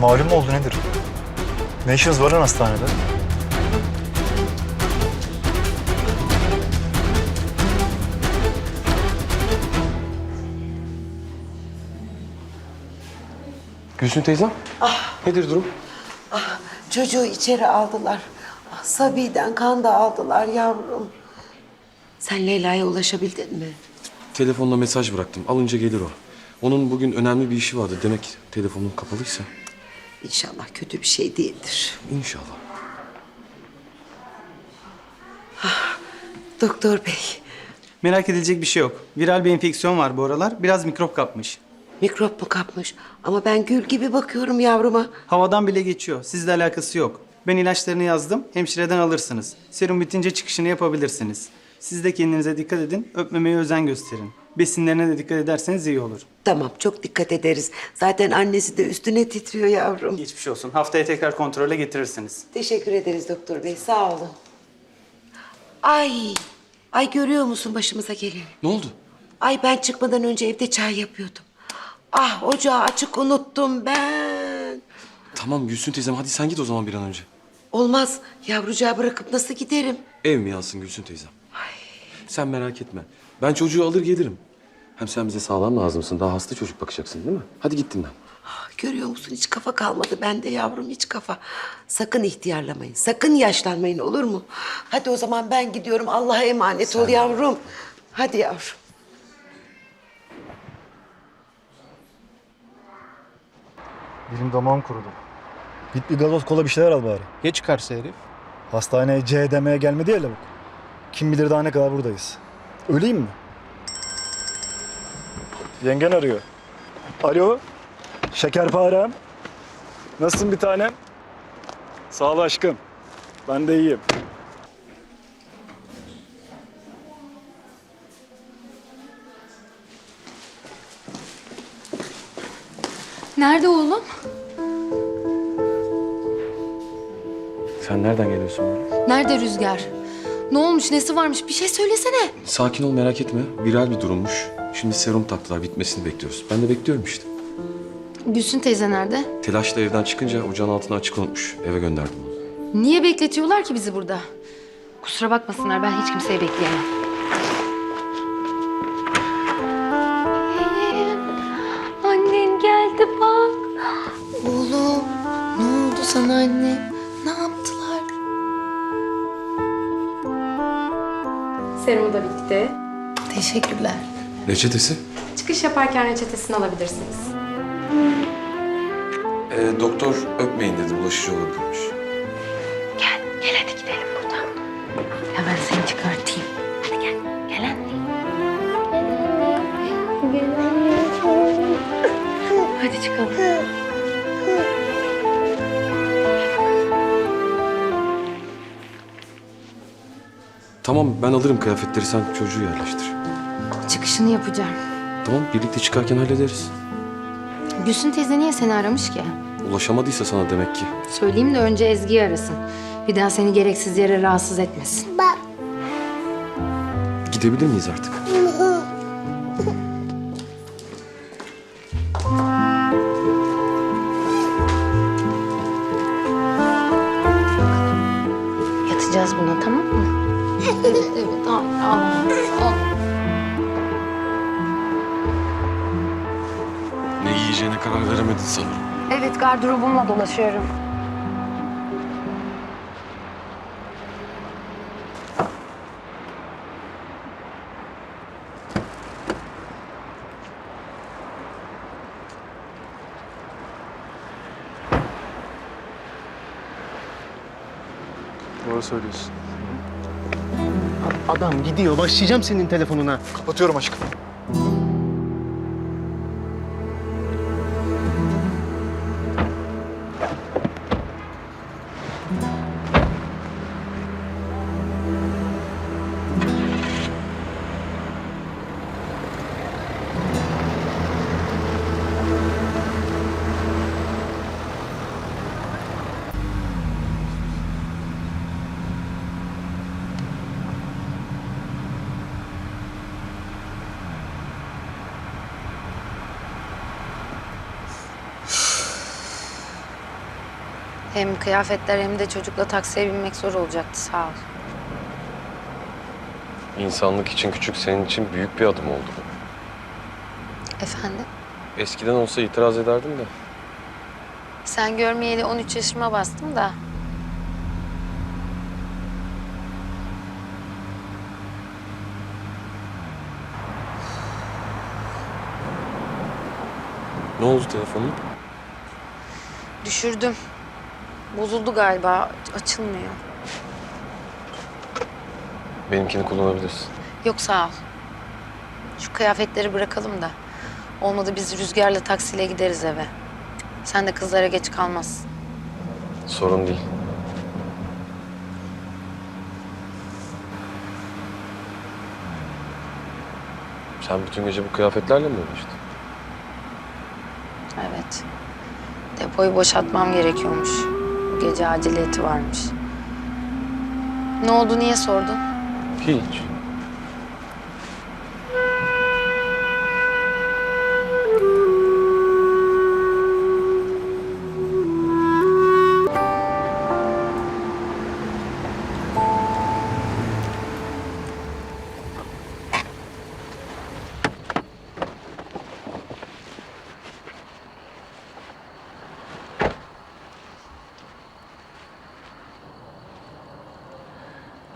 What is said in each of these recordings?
malum mu oldu nedir? Ne işiniz var lan hastanede? Gülsün teyzem. Nedir durum? Çocuğu içeri aldılar. Ah, Sabi'den kan da aldılar yavrum. Sen Leyla'ya ulaşabildin mi? Telefonla mesaj bıraktım. Alınca gelir o. Onun bugün önemli bir işi vardı. Demek telefonum kapalıysa. İnşallah kötü bir şey değildir. İnşallah. Doktor bey, Merak edilecek bir şey yok. Viral bir enfeksiyon var bu aralar. Biraz mikrop kapmış. mikrop mu kapmış? Ama ben gül gibi bakıyorum yavruma. Havadan bile geçiyor. Sizle alakası yok. Ben ilaçlarını yazdım. Hemşireden alırsınız. Serum bitince çıkışını yapabilirsiniz. Siz de kendinize dikkat edin. Öpmemeye özen gösterin. Besinlerine de dikkat ederseniz iyi olur. Tamam, çok dikkat ederiz. Zaten annesi de üstüne titriyor yavrum. Geçmiş olsun. Haftaya tekrar kontrole getirirsiniz. Teşekkür ederiz doktor bey, sağ olun. Ay, ay görüyor musun başımıza geleni? Ne oldu? Ay ben çıkmadan önce evde çay yapıyordum. Ah ocağı açık unuttum ben. Tamam Gülsün teyzem hadi sen git o zaman bir an önce. Olmaz, yavrucağı bırakıp nasıl giderim? Ev mi yansın Gülsün teyzem? Sen merak etme. Ben çocuğu alır gelirim. Hem sen bize sağlam lazımsın. Daha hasta çocuk bakacaksın değil mi? Hadi git dinlen. Ah, Görüyor musun hiç kafa kalmadı bende yavrum hiç kafa. Sakın ihtiyarlamayın, sakın yaşlanmayın olur mu? Hadi o zaman ben gidiyorum Allah'a emanet ol yavrum. Hadi yavrum. Dilim damağım kurudu. Git bir gazoz kola bir şeyler al bari. Ya çıkarsa herif? Hastaneye C demeye gelmedi ya lavuk. Kim bilir daha ne kadar buradayız. Öleyim mi? Yengen arıyor. Alo. Şekerparem. Nasılsın bir tanem? Sağ ol aşkım. Ben de iyiyim. Nerede oğlum? Sen nereden geliyorsun? Nerede Rüzgar? Ne olmuş, nesi varmış? Bir şey söylesene. Sakin ol merak etme. Viral bir durummuş. Şimdi serum taktılar bitmesini bekliyoruz. Ben de bekliyorum işte. Gülsün teyze nerede? Telaşla evden çıkınca ocağın altına açık unutmuş. Eve gönderdim onu. Niye bekletiyorlar ki bizi burada? Kusura bakmasınlar, ben hiç kimseyi bekleyemem. Annen geldi bak. Oğlum, ne oldu sana anne? Serumu da bitti. Teşekkürler. Reçetesi? Çıkış yaparken reçetesini alabilirsiniz. Ee, doktor öpmeyin dedi. Bulaşıcı olabilirmiş. Gel, gel hadi gidelim buradan. Hemen seni çıkartayım. Hadi gel, gel anne. Gel anne. Hadi çıkalım. Tamam ben alırım kıyafetleri. Sen çocuğu yerleştir. Çıkışını yapacağım. Tamam birlikte çıkarken hallederiz. Gülsün teyze niye seni aramış ki? Ulaşamadıysa sana demek ki. Söyleyeyim de önce Ezgi'yi arasın. Bir daha seni gereksiz yere rahatsız etmesin. Gidebilir miyiz artık? Yatacağız buna tamam mı? Evet evet al al. al. Ne yiyeceğine karar veremedin sanırım. Evet gardırobumla dolaşıyorum. Doğru söylüyorsun. Adam gidiyor. Başlayacağım senin telefonuna. Kapatıyorum aşkım. Hem kıyafetler hem de çocukla taksiye binmek zor olacaktı sağ ol. İnsanlık için küçük, senin için büyük bir adım oldu bu. Efendim? Eskiden olsa itiraz ederdim de. Sen görmeyeli 13 yaşıma bastım da. Ne oldu telefonun? Düşürdüm. Bozuldu galiba. Açılmıyor. Benimkini kullanabilirsin. Yok sağ ol. Şu kıyafetleri bırakalım da. Olmadı biz rüzgarla taksiyle gideriz eve. Sen de kızlara geç kalmazsın. Sorun değil. Sen bütün gece bu kıyafetlerle mi uğraştın? Evet. Depoyu boşaltmam gerekiyormuş. Gece aciliyeti varmış. Ne oldu niye sordun? Hiç.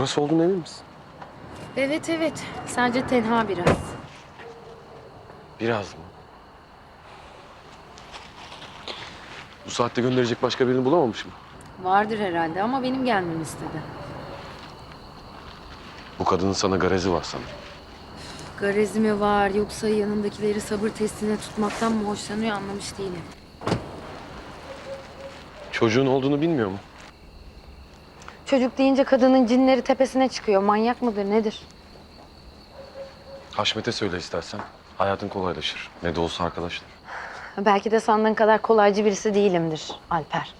Burası olduğunu emin misin? Evet evet. Sadece tenha biraz. Biraz mı? Bu saatte gönderecek başka birini bulamamış mı? Vardır herhalde ama benim gelmemi istedi. Bu kadının sana garezi var sanırım. Garezi mi var yoksa yanındakileri sabır testine tutmaktan mı hoşlanıyor anlamış değilim. Çocuğun olduğunu bilmiyor mu? Çocuk deyince kadının cinleri tepesine çıkıyor. Manyak mıdır nedir? Haşmet'e söyle istersen. Hayatın kolaylaşır. Ne de olsa arkadaşlar. Belki de sandığın kadar kolaycı birisi değilimdir Alper.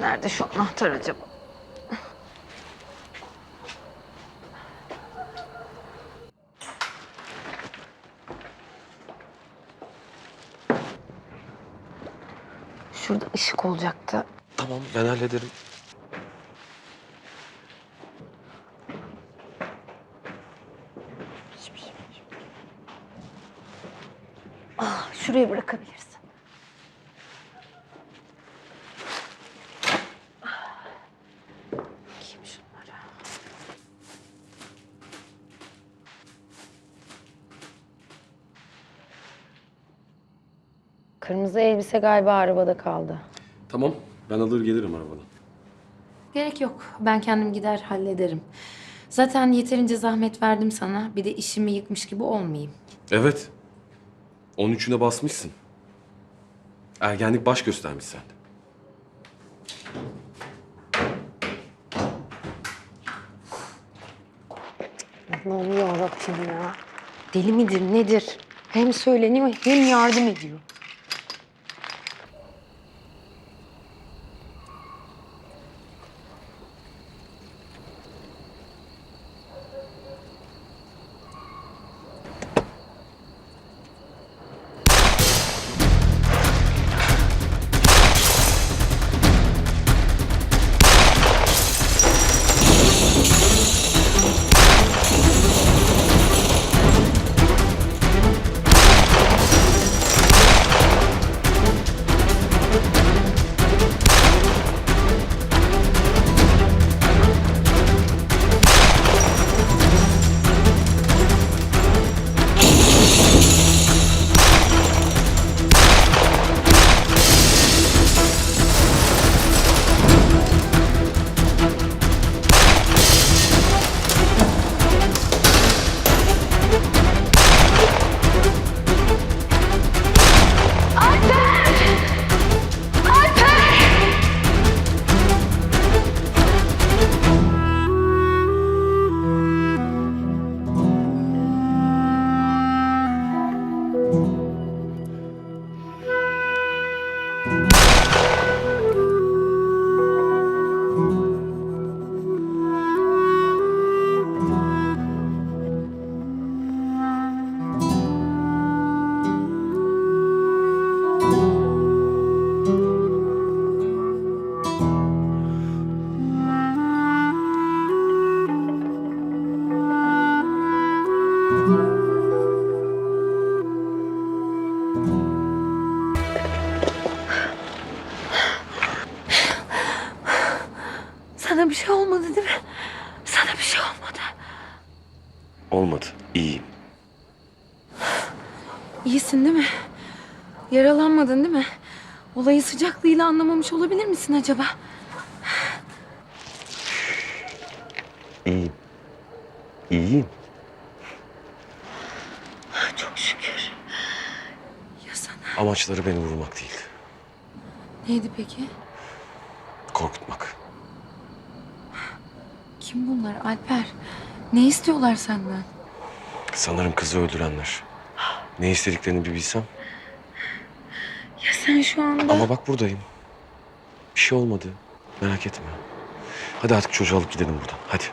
Nerede şu anahtar acaba? Şurada ışık olacaktı. Tamam ben hallederim. Şuraya bırakabilirsin. Kim şunları? Kırmızı elbise galiba arabada kaldı. Tamam ben alır gelirim arabadan. Gerek yok. Ben kendim gider hallederim. Zaten yeterince zahmet verdim sana. Bir de işimi yıkmış gibi olmayayım. Evet. 13'üne basmışsın. Ergenlik baş göstermiş sende. Allah'ım yarabbim ya. Deli midir nedir? Hem söyleniyor hem yardım ediyor. Sana bir şey olmadı değil mi? Sana bir şey olmadı. Olmadı. İyiyim. İyisin değil mi? Yaralanmadın değil mi? Olayı sıcaklığıyla anlamamış olabilir misin acaba? İyiyim. İyiyim. Çok şükür. Ya sana? Amaçları beni vurmak değil. Neydi peki? Korkutmak. Kim bunlar Alper? Ne istiyorlar senden? Sanırım kızı öldürenler. Ne istediklerini bir bilsem. Ya sen şu anda... Ama bak buradayım. Bir şey olmadı. Merak etme. Hadi artık çocuğu alıp gidelim buradan. Hadi.